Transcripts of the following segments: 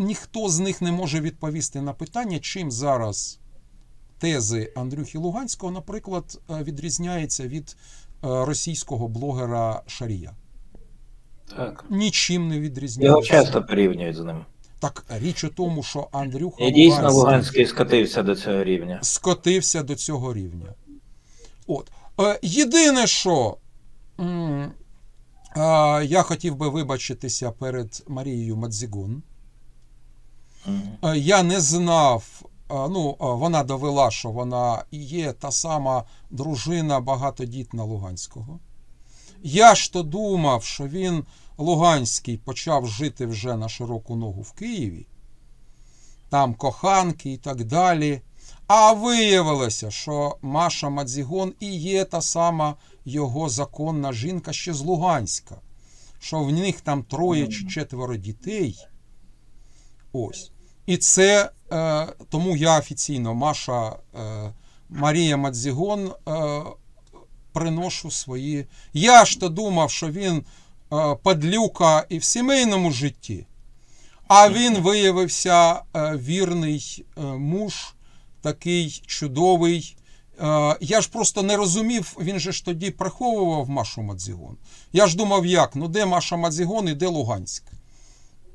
ніхто з них не може відповісти на питання, чим зараз тези Андрюхи Луганського, наприклад, е, відрізняється від е, російського блогера Шарія. Так. Нічим не Його відрізняється. часто порівнюють з ним. Так річ у тому, що Андрюха І дійсно Луганський Луганський скотився до цього рівня. скотився до цього рівня. От. Е, єдине, що я хотів би вибачитися перед Марією Мадзігун. Е, Я не знав. е, Ну, е, вона довела, що вона є та сама дружина багатодітна Луганського. Я ж то думав, що він Луганський почав жити вже на широку ногу в Києві, там коханки і так далі. А виявилося, що Маша Мадзігон і є та сама його законна жінка ще з Луганська, що в них там троє чи четверо дітей. Ось. І це е, тому я офіційно, Маша е, Марія Мадзігон, е, приношу свої. Я ж то думав, що він е, падлюка і в сімейному житті, а він виявився е, вірний е, муж, такий чудовий. Е, я ж просто не розумів, він же ж тоді приховував Машу Мадзігон. Я ж думав, як? Ну де Маша Мадзігон і де Луганськ?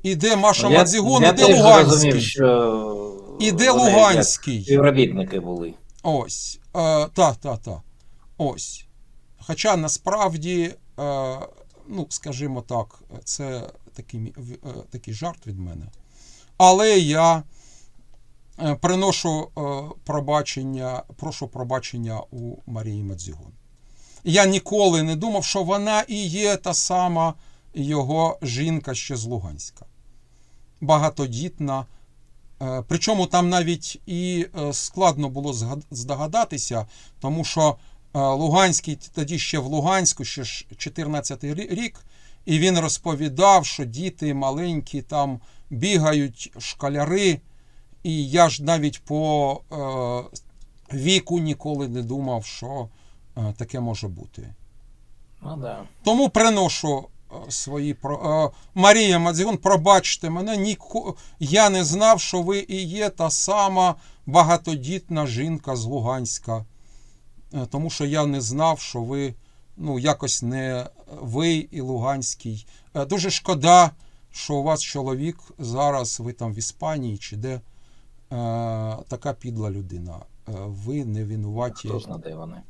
І де Маша Я- Мадзігон, я і Луганський? зрозумів, що І де вони Луганський? Співробітники були. Ось. Е, та, та, та. Ось. Хоча насправді, е, ну, скажімо так, це такий, е, такий жарт від мене. Але я е, приношу е, пробачення, прошу пробачення у Марії Мадзігун. Я ніколи не думав, що вона і є та сама його жінка ще з Луганська. Багатодітна. Е, Причому там навіть і е, складно було здогадатися, тому що е, Луганський тоді ще в Луганську, ще ж 14-й рік, і він розповідав, що діти маленькі там бігають, школяри. І я ж навіть по е, віку ніколи не думав, що таке може бути. Ну да. Тому приношу свої про е, Марія Мадзігун, пробачте мене, ніко... я не знав, що ви і є та сама багатодітна жінка з Луганська. Е, Тому що я не знав, що ви ну, якось не ви і Луганський. Е, Дуже шкода, що у вас чоловік зараз, ви там в Іспанії чи де, така підла людина. Ви не винуваті. Хто знає, вони.